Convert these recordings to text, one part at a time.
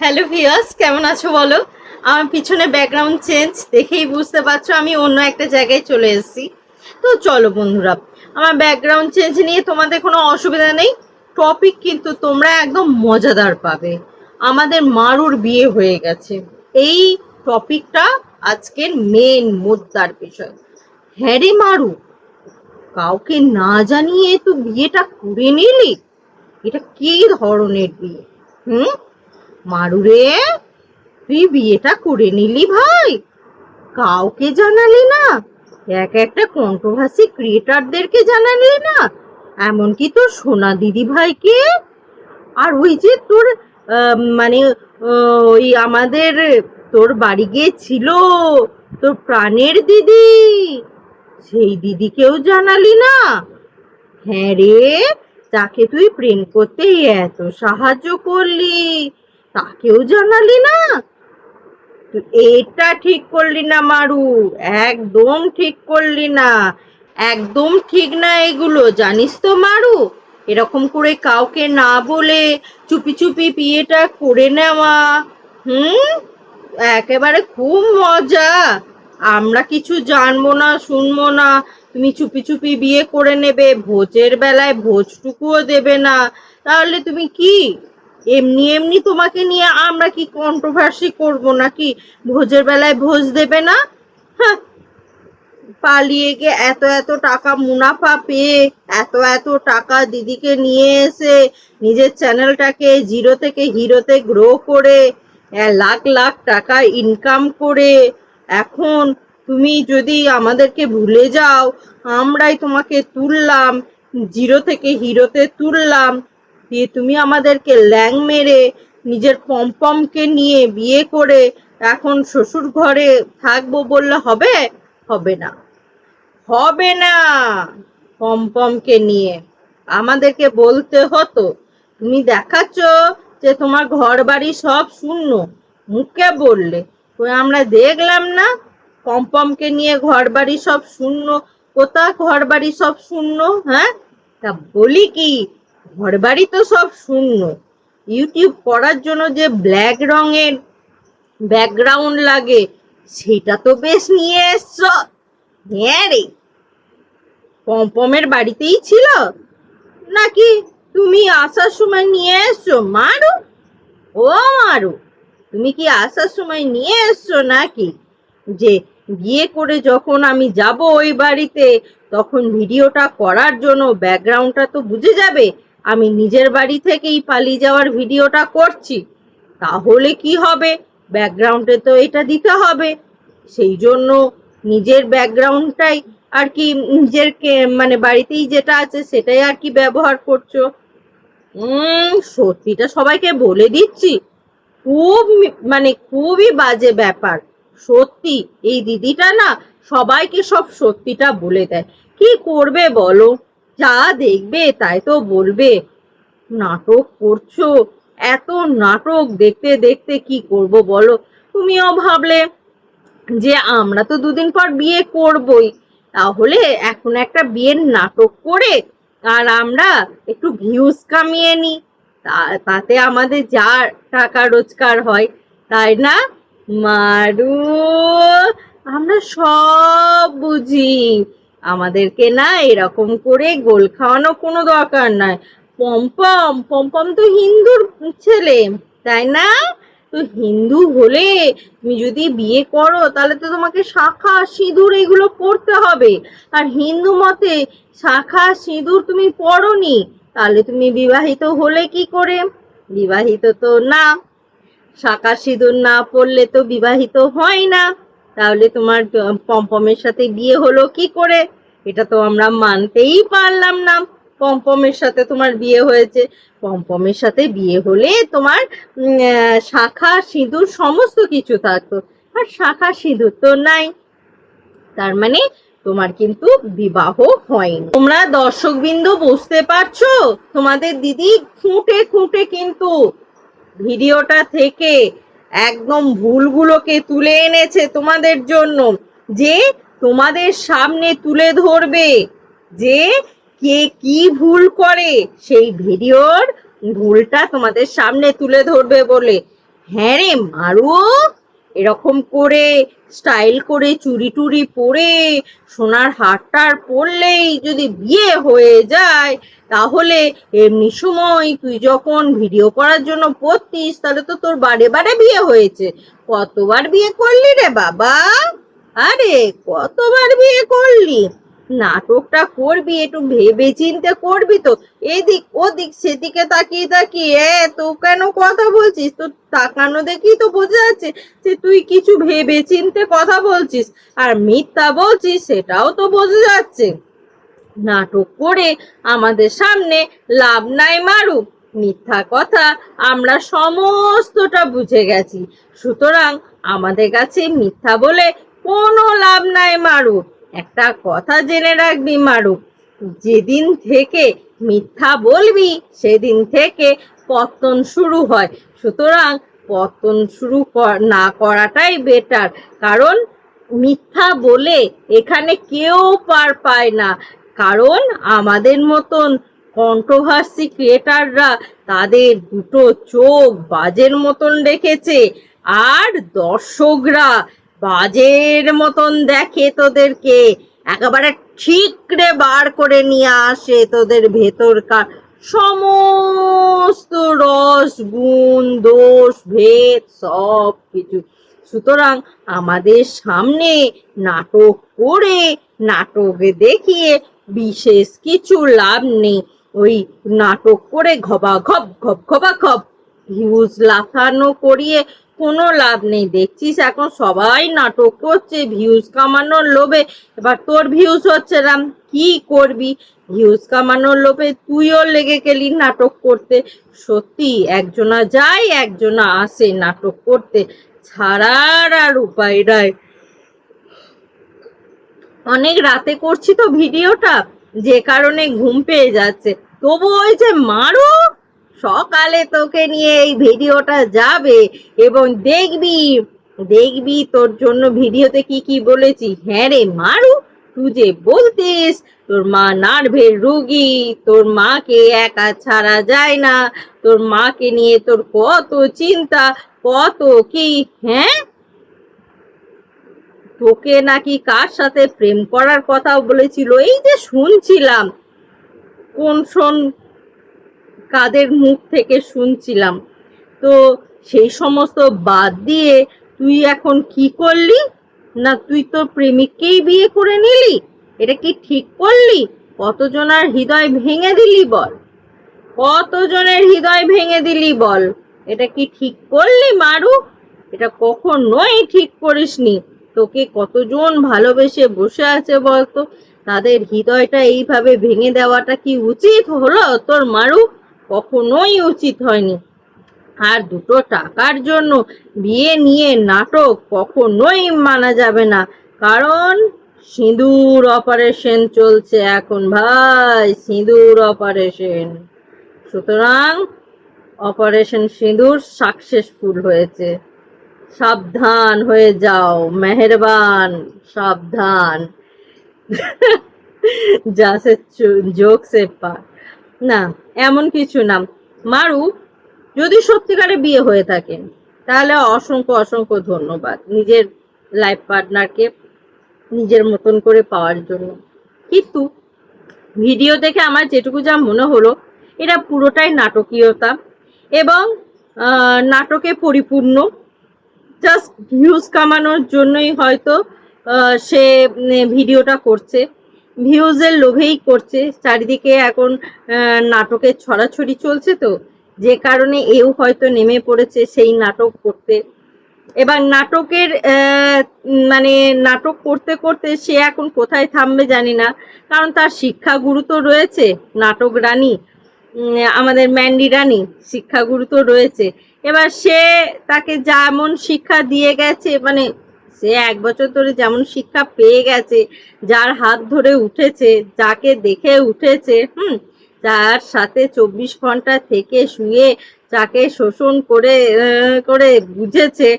Hello ভিয়াস কেমন আছো বলো? আমার পিছনে ব্যাকগ্রাউন্ড চেঞ্জ দেখেই বুঝতে পারছ আমি অন্য একটা জায়গায় চলে এসেছি। তো চলো বন্ধুরা, আমার ব্যাকগ্রাউন্ড চেঞ্জ নিয়ে তোমাদের কোনো অসুবিধা নেই। টপিক কিন্তু তোমরা একদম মজাদার পাবে। আমাদের মারুর বিয়ে হয়ে গেছে। এই টপিকটা আজকের মেন মুদ্রার বিষয়। হ্যাঁ রে মারু, কাউকে না জানিয়ে তো বিয়েটা করে নিলি? এটা কি ধরনের বিয়ে? হুম? মারুরে তুই বিয়েটা করে নিলি ভাই। কাউকে জানালি না। এক একটা কন্ট্রোভার্সি ক্রিয়েটারদেরকে জানালি না। এমনকি তোর সোনা দিদি ভাইকে। আর ওই যে তোর মানে ওই আমাদের তোর বাড়ি গিয়েছিল, তোর প্রাণের দিদি। সেই দিদিকেও জানালি না। হ্যাঁ রে তাকে তুই প্রেম করতে এত সাহায্য করলি। তাকেও জানালি না? এটা ঠিক করলি না, মারু। একদম ঠিক করলি না। একদম ঠিক না এগুলো, জানিস তো, মারু? এরকম করে কাউকে না বলে চুপি চুপি বিয়েটা করে নেওয়া, হুম? একেবারে খুব মজা। আমরা কিছু জানব না, শুনব না। তুমি চুপি চুপি বিয়ে করে নেবে, ভোজের বেলায় ভোজটুকুও দেবে না। তাহলে তুমি কি এমনি এমনি তোমাকে নিয়ে আমরা কি কন্ট্রোভার্সি করব নাকি? ভোজের বেলায় ভোজ দেবে না? হ্যাঁ পালিয়ে গিয়ে এত এত টাকা মুনাফা পেয়ে, এত এত টাকা দিদিকে নিয়ে এসে নিজের চ্যানেলটাকে জিরো থেকে হিরোতে গ্রো করে লাখ লাখ টাকা ইনকাম করে, এখন তুমি যদি আমাদেরকে ভুলে যাও, আমরাই তোমাকে তুললাম জিরো থেকে হিরোতে তুললাম দিয়ে তুমি আমাদেরকে ল্যাং মেরে নিজের পম্পমকে নিয়ে বিয়ে করে এখন শ্বশুর ঘরে থাকব বললে হবে? হবে না। হবে না পম্পমকে নিয়ে। আমাদেরকে বলতে হতো, তুমি দেখাচ্ছ যে তোমার ঘর বাড়ি সব শূন্য। মুখে বললে। আমরা দেখলাম না? পম্পমকে নিয়ে ঘর বাড়ি সব শূন্য। কোথা ঘর বাড়ি সব শূন্য হ্যাঁ? তা বলি কি ঘর বাড়ি তো সব শূন্য। ইউটিউব করার জন্য যে ব্ল্যাক রঙের ব্যাকগ্রাউন্ড লাগে, সেটা তো বেশ নিয়ে এসছ। হ্যাঁ রে। পম্পমের বাড়িতেই ছিল? নাকি তুমি আসার সময় নিয়ে এসছো? মারু? ও মারু, তুমি কি আসার সময় নিয়ে এসছো নাকি? যে গিয়ে করে যখন আমি যাব ওই বাড়িতে, তখন ভিডিওটা করার জন্য ব্যাকগ্রাউন্ডটা তো বুঝে যাবে। আমি নিজের বাড়ি থেকেই পালিয়ে যাওয়ার ভিডিওটা করছি, তাহলে কি হবে? ব্যাকগ্রাউন্ডে তো এটা দিতে হবে। সেই জন্য নিজের ব্যাকগ্রাউন্ডটাই আর কি নিজের মানে বাড়িতেই যেটা আছে সেটাই আর কি ব্যবহার করছ। সত্যিটা সবাইকে বলে দিচ্ছি, খুব মানে খুবই বাজে ব্যাপার। সত্যি, এই দিদিটা না সবাইকে সব সত্যিটা বলে দেয়। কি করবে বলো? যা দেখবে তাই তো বলবে। নাটক করছ? এত নাটক দেখতে দেখতে কি করব বলো? তুমিও ভাবলে যে আমরা তো দুদিন পর বিয়ে করবই। তাহলে এখন একটা বিয়ের নাটক করে আর আমরা একটু ভিউজ কামিয়ে নিই তাতে আমাদের যা টাকা রোজগার হয়, তাই না? মারু, আমরা সব বুঝি। আমাদেরকে না এরকম করে গোল খাওয়ানো কোনো দরকার নাই পম্পম পম্পম তো হিন্দুর ছেলে, তাই না? তো হিন্দু হলে তুমি যদি বিয়ে করো, তাহলে তো তোমাকে শাখা সিঁদুর এগুলো পড়তে হবে। আর হিন্দু মতে শাখা সিঁদুর তুমি পড়নি তাহলে তুমি বিবাহিত হলে কি করে? বিবাহিত তো না। শাখা সিঁদুর না পড়লে তো বিবাহিত হয় না। তাহলে তোমার পম্পমের সাথে বিয়ে হলো কি করে? এটা তো আমরা মানতেই পারলাম না। পম্পমের সাথে তোমার বিয়ে হয়েছে। পম্পমের সাথে বিয়ে হলে তোমার শাখা সিঁদুর সমস্ত কিছু থাকতো। আর শাখা সিঁদুর তো নাই। তার মানে তোমার কিন্তু বিবাহ হয়নি। তোমরা দর্শকবৃন্দ বুঝতে পারছ? তোমাদের দিদি খুঁটে খুঁটে কিন্তু ভিডিওটা থেকে একদম ভুলগুলোকে তুলে এনেছে তোমাদের জন্য। যে তোমাদের সামনে তুলে ধরবে, যে কে কি ভুল করে, সেই ভিডিওর ভুলটা তোমাদের সামনে তুলে ধরবে বলে। হ্যাঁ রে মারু এরকম করে স্টাইল করে চুরি টুরি পরে সোনার হারটার পরলেই যদি বিয়ে হয়ে যায়, তাহলে এমনি সময় তুই যখন ভিডিও করার জন্য পড়তিস তাহলে তো তোর বারে বারে বিয়ে হয়েছে। কতবার বিয়ে করলি রে বাবা? আরে কতবার বিয়ে করলি? নাটকটা করবি, একটু ভেবে চিন্তে করবি তো। এদিক ওদিক, সেদিকে তাকিয়ে তাকিয়ে, এ তো কেন কথা বলছিস? তো তাকানো দেখি তো বোঝা যাচ্ছে যে তুই কিছু ভেবে চিনতে কথা বলছিস। আর মিথ্যা বলছিস, সেটাও তো বোঝা যাচ্ছে। নাটক করে আমাদের সামনে লাভ নাই মারু। মিথ্যা কথা আমরা সমস্তটা বুঝে গেছি। সুতরাং আমাদের কাছে মিথ্যা বলে কোনো লাভ নাই মারু। একটা কথা জেনে রাখবি, মারু। যেদিন থেকে মিথ্যা বলবি, সেদিন থেকে পতন শুরু হয়। সুতরাং পতন শুরু না করাটাই বেটার কারণ মিথ্যা বলে এখানে কেউ পার পায় না। কারণ আমাদের মতন কন্ট্রোভার্সি ক্রিয়েটাররা তাদের দুটো চোখ বাজের মতন রেখেছে। আর দর্শকরা বাজের মতন দেখে তোদেরকে। একেবারে ঠিকরে বার করে নিয়ে আসে তোদের ভেতরকার সমস্ত রস, গুণ, দোষ, ভেদ, সব কিছু। সুতরাং আমাদের সামনে নাটক করে, নাটকে দেখিয়ে বিশেষ কিছু লাভ নেই। ওই নাটক করে ঘবা ঘপ ঘপ ঘবা ঘপ ভিউজ লাফানো করিয়ে কোনো লাভ নেই। দেখছিস এখন সবাই নাটক করছে ভিউজ কামানোর লোভে। এবার তোর ভিউজ হচ্ছে রাম, কি করবি? ভিউজ কামানোর লোভে তুইও লেগে গেলি নাটক করতে। সত্যি, একজনা যায়, একজনা আসে নাটক করতে। ছাড়ার আর উপায় রায় অনেক রাতে করছি তো ভিডিওটা, যে কারণে ঘুম পেয়ে যাচ্ছে। তবু ওই যে মারো সকালে তোকে নিয়ে এই ভিডিওটা যাবে এবং দেখবি দেখবি তোর জন্য ভিডিওতে কি কি বলেছি। হ্যাঁ রে মারু, তুই যে বলতিস, তোর মা নার্ভের রুগী, তোর মাকে একা ছাড়া যায় না, তোর মাকে নিয়ে তোর কত চিন্তা, কত কি হ্যাঁ? তোকে নাকি কার সাথে প্রেম করার কথাও বলেছিল? এই যে শুনছিলাম, কোন শোন কাদের মুখ থেকে শুনছিলাম। তো সেই সমস্ত বাদ দিয়ে তুই এখন কি করলি? না তুই তোর প্রেমিককেই বিয়ে করে নিলি? এটা কি ঠিক করলি? কতজনের হৃদয় ভেঙে দিলি বল? কতজনের হৃদয় ভেঙে দিলি বল? এটা কি ঠিক করলি মারু? এটা কখনোই ঠিক করিসনি। তোকে কতজন ভালোবেসে বসে আছে বলতো? তাদের হৃদয়টা এইভাবে ভেঙে দেওয়াটা কি উচিত হলো তোর মারু? কখনোই উচিত হয়নি। আর দুটো টাকার জন্য বিয়ে নিয়ে নাটক কখনোই মানা যাবে না। কারণ সিঁদুর অপারেশন চলছে এখন ভাই, সিঁদুর অপারেশন। সুতরাং অপারেশন সিঁদুর সাকসেসফুল হয়েছে। সাবধান হয়ে যাও, মেহেরবান, সাবধান। যা সে যোগ সে পার না, এমন কিছু না। মারু, যদি সত্যিকারে বিয়ে হয়ে থাকে, তাহলে অসংখ্য অসংখ্য ধন্যবাদ নিজের লাইফ পার্টনারকে নিজের মতন করে পাওয়ার জন্য। কিন্তু ভিডিও দেখে আমার যেটুকু যা মনে হলো, এটা পুরোটাই নাটকীয়তা এবং নাটকে পরিপূর্ণ। জাস্ট ভিউজ কামানোর জন্যই হয়তো সে ভিডিওটা করছে। ভিউজের লোভেই করছে। চারিদিকে এখন নাটকের ছড়াছড়ি চলছে তো। যে কারণে এও হয়তো নেমে পড়েছে সেই নাটক করতে। এবার নাটকের মানে নাটক করতে করতে সে এখন কোথায় থামবে জানি না। কারণ তার শিক্ষাগুরু তো রয়েছে, নাটক রানী আমাদের ম্যান্ডি রানী শিক্ষাগুরু তো রয়েছে। এবার সে তাকে যেমন শিক্ষা দিয়ে গেছে মানে সে এক বছর ধরে যেমন শিক্ষা পেয়ে গেছে, যার হাত ধরে উঠেছে, যাকে দেখে উঠেছে, হুম, তার সাথে চব্বিশ ঘণ্টা থেকে শুয়ে যাকে শোষণ করে করে বুঝেছে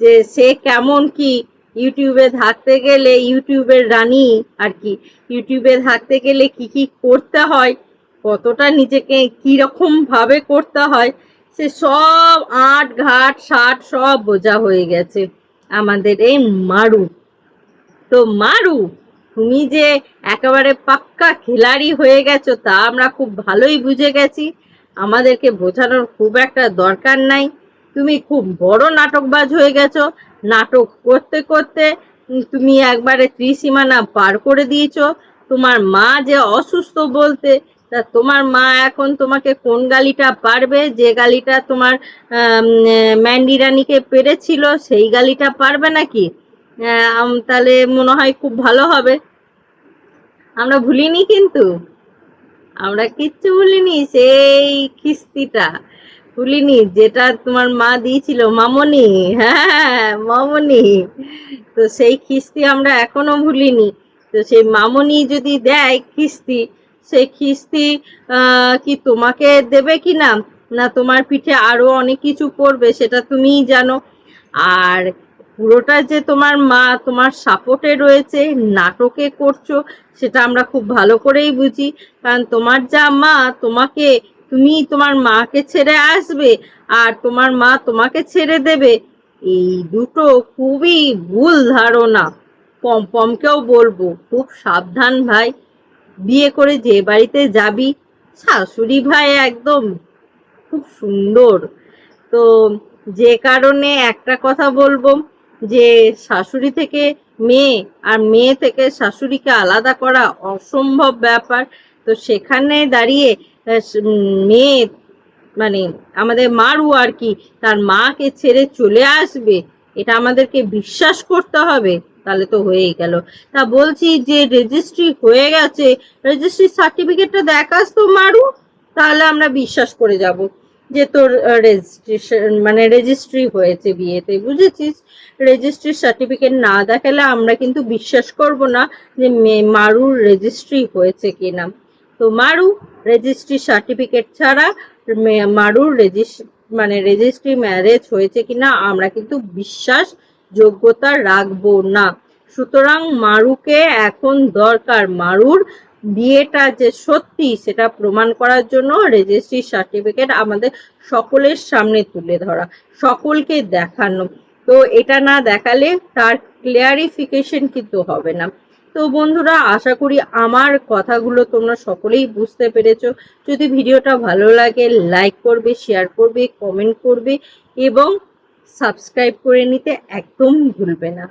যে সে কেমন কি। ইউটিউবে থাকতে গেলে ইউটিউবের রানী আর কি। ইউটিউবে থাকতে গেলে কি কি করতে হয়, কতটা নিজেকে কীরকম ভাবে করতে হয়, সে সব আট ঘাট, ষাট সব বোঝা হয়ে গেছে। আমাদের এই মারু। তো মারু, তুমি যে একেবারে পাক্কা খিলাড়ি হয়ে গেছো তা আমরা খুব ভালোই বুঝে গেছি। আমাদেরকে বোঝানোর খুব একটা দরকার নাই। তুমি খুব বড় নাটকবাজ হয়ে গেছো। নাটক করতে করতে তুমি একবারে ত্রিসীমানা পার করে দিয়েছ। তোমার মা যে অসুস্থ বলতে তা তোমার মা এখন তোমাকে কোন গালিটা পারবে? যে গালিটা তোমার ম্যান্ডি রানীকে পেরেছিল, সেই গালিটা পারবে নাকি? তাহলে মনে হয় খুব ভালো হবে। আমরা ভুলিনি কিন্তু। আমরা কিচ্ছু ভুলিনি, সেই কিস্তিটা ভুলিনি, যেটা তোমার মা দিয়েছিল, মামনি। হ্যাঁ মামনি। তো সেই কিস্তি আমরা এখনও ভুলিনি। তো সেই মামনি যদি দেয় কিস্তি সেই খিস্তি কি তোমাকে দেবে কি না? না, তোমার পিঠে আরও অনেক কিছু পড়বে, সেটা তুমিই জানো। আর পুরোটা যে তোমার মা, তোমার সাপোর্টে রয়েছে, নাটকে করছ, সেটা আমরা খুব ভালো করেই বুঝি। কারণ তোমার যা মা, তোমাকে, তুমি তোমার মাকে ছেড়ে আসবে, আর তোমার মা তোমাকে ছেড়ে দেবে। এই দুটো খুবই ভুল ধারণা। পমপমকেও বলব, খুব সাবধান ভাই। বিয়ে করে যে বাড়িতে যাবি, শাশুড়ি ভাই একদম খুব সুন্দর। তো যে কারণে একটা কথা বলব যে শাশুড়ি থেকে মেয়ে আর মেয়ে থেকে শাশুড়িকে আলাদা করা অসম্ভব ব্যাপার। তো সেখানে দাঁড়িয়ে মেয়ে মানে আমাদের মারু আর কি, তার মাকে ছেড়ে চলে আসবে, এটা আমাদেরকে বিশ্বাস করতে হবে। তাহলে তো হয়েই গেল। তা বলছি যে রেজিস্ট্রি হয়ে গেছে রেজিস্ট্রি সার্টিফিকেটটা দেখাস তো মারু, তাহলে আমরা বিশ্বাস করে যাব যে তোর রেজিস্ট্রেশন মানে রেজিস্ট্রি হয়েছে বিয়েতে, বুঝেছিস? রেজিস্ট্রি সার্টিফিকেট না দেখালে আমরা কিন্তু বিশ্বাস করব না যে মারুর রেজিস্ট্রি হয়েছে কিনা। তো মারু রেজিস্ট্রি সার্টিফিকেট ছাড়া মারুর রেজিস্ট্রি মানে রেজিস্ট্রি ম্যারেজ হয়েছে কিনা আমরা কিন্তু বিশ্বাস যোগ্যতা রাখব না। সুতরাং মারুকে এখন দরকার। মারুর বিয়েটা যে সত্যি, সেটা প্রমাণ করার জন্য রেজিস্ট্রি সার্টিফিকেট আমাদের সকলের সামনে তুলে ধরা, সকলকে দেখানো। তো এটা না দেখালে তার ক্লিয়ারিফিকেশন কিন্তু হবে না। তো বন্ধুরা, আশা করি আমার কথাগুলো তোমরা সকলেই বুঝতে পেরেছ। যদি ভিডিওটা ভালো লাগে লাইক করবে শেয়ার করবে কমেন্ট করবে এবং সাবস্ক্রাইব করে নিতে একদম ভুলবে না।